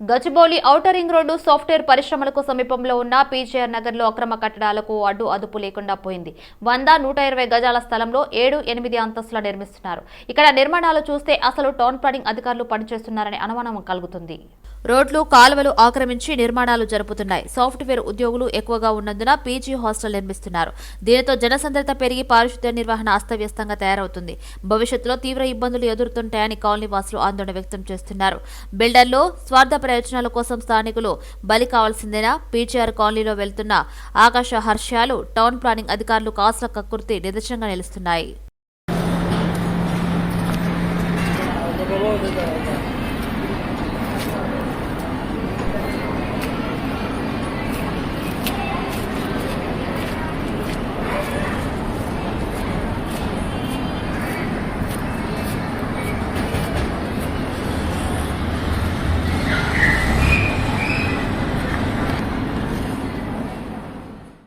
Gachibowli outer ring road software పరిశ్రమలకు సమీపంలో ఉన్న పీజేఆర్ నగర్లో అక్రమ కట్టడాలకు అడ్డు అదుపు లేకుండా పోయింది. వంద నూట ఇరవై గజాల స్థలంలో ఏడు ఎనిమిది అంతస్తుల నిర్మిస్తున్నారు. ఇక్కడ నిర్మాణాలు చూస్తే అసలు టౌన్ ప్లానింగ్ అధికారులు పనిచేస్తున్నారనే అనుమానం కలుగుతుంది. రోడ్లు కాలువలు ఆక్రమించి నిర్మాణాలు జరుపుతున్నాయి. సాఫ్ట్వేర్ ఉద్యోగులు ఎక్కువగా ఉన్నందున పీజీ హాస్టల్ నిర్మిస్తున్నారు. దీనితో జనసంద్రత పెరిగి పారిశుద్ధ్య నిర్వహణ అస్తవ్యస్తంగా తయారవుతుంది. భవిష్యత్తులో తీవ్ర ఇబ్బందులు ఎదురుతుంటాయని కాలనీ వాసులు ఆందోళన వ్యక్తం చేస్తున్నారు. బిల్డర్లు స్వార్థ ప్రయోజనాల కోసం స్థానికులు బలి కావాల్సిందేనా? పీజీఆర్ కాలనీలో వెళ్తున్న ఆకాశ హర్షాలు టౌన్ ప్లానింగ్ అధికారులు కాసుల కక్కుర్తి నిదర్శనంగా నిలుస్తున్నాయి.